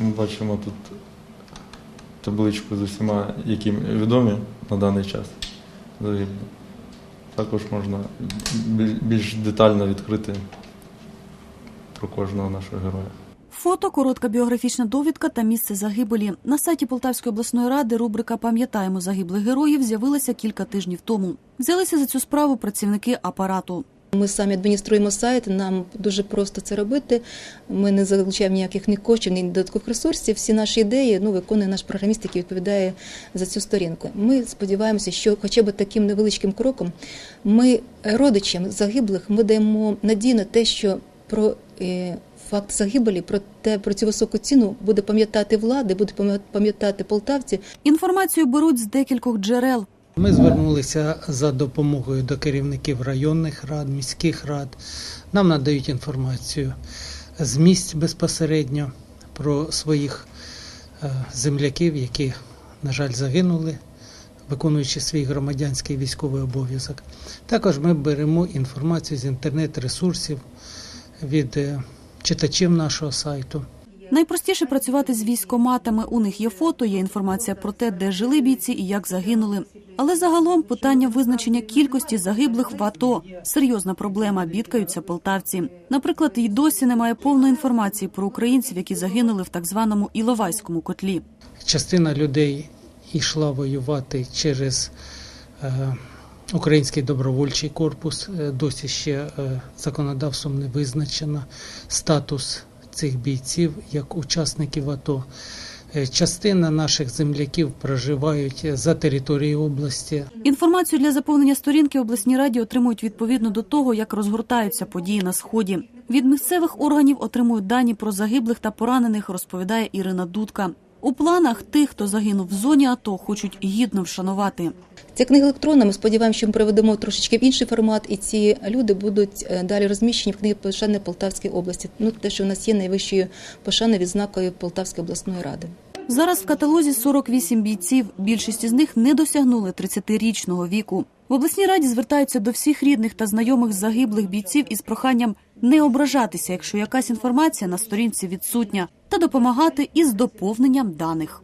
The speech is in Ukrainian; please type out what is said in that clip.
Ми бачимо тут табличку з усіма, які відомі на даний час. Також можна більш детально відкрити про кожного нашого героя. Фото, коротка біографічна довідка та місце загибелі. На сайті Полтавської обласної ради рубрика Пам'ятаємо загиблих героїв з'явилася кілька тижнів тому. Взялися за цю справу працівники апарату. Ми самі адмініструємо сайт, нам дуже просто це робити. Ми не залучаємо ніяких ні коштів, ні додаткових ресурсів. Всі наші ідеї ну, виконує наш програміст, який відповідає за цю сторінку. Ми сподіваємося, що хоча б таким невеличким кроком ми родичам загиблих ми даємо надію на те, що про е, факт загибелі, про те, про цю високу ціну буде пам'ятати влади, буде пам'ятати полтавці. Інформацію беруть з декількох джерел. Ми звернулися за допомогою до керівників районних рад, міських рад. Нам надають інформацію з місць безпосередньо про своїх е, земляків, які, на жаль, загинули, виконуючи свій громадянський військовий обов'язок. Також ми беремо інформацію з інтернет-ресурсів від е, читачів нашого сайту. Найпростіше працювати з військоматами. У них є фото, є інформація про те, де жили бійці і як загинули. Але загалом питання визначення кількості загиблих в АТО серйозна проблема. Бідкаються полтавці. Наприклад, і досі немає повної інформації про українців, які загинули в так званому Іловайському котлі. Частина людей йшла воювати через е, Український добровольчий корпус. Е, Досі ще е, законодавством не визначено статус цих бійців як учасників АТО. Е, Частина наших земляків проживають за територією області. Інформацію для заповнення сторінки обласні раді отримують відповідно до того, як розгортаються події на сході. Від місцевих органів отримують дані про загиблих та поранених, розповідає Ірина Дудка. У планах тих, хто загинув в зоні АТО, хочуть гідно вшанувати. Ця книга електронна. Ми сподіваємося, що ми проведемо трошечки в інший формат, і ці люди будуть е, далі розміщені в книгі пошани Полтавської області. Ну те, що в нас є найвищою пошани відзнакою Полтавської обласної ради. Зараз в каталозі 48 бійців. Більшість із них не досягнули 30-річного віку. В обласній раді звертаються до всіх рідних та знайомих загиблих бійців із проханням не ображатися, якщо якась інформація на сторінці відсутня, та допомагати із доповненням даних.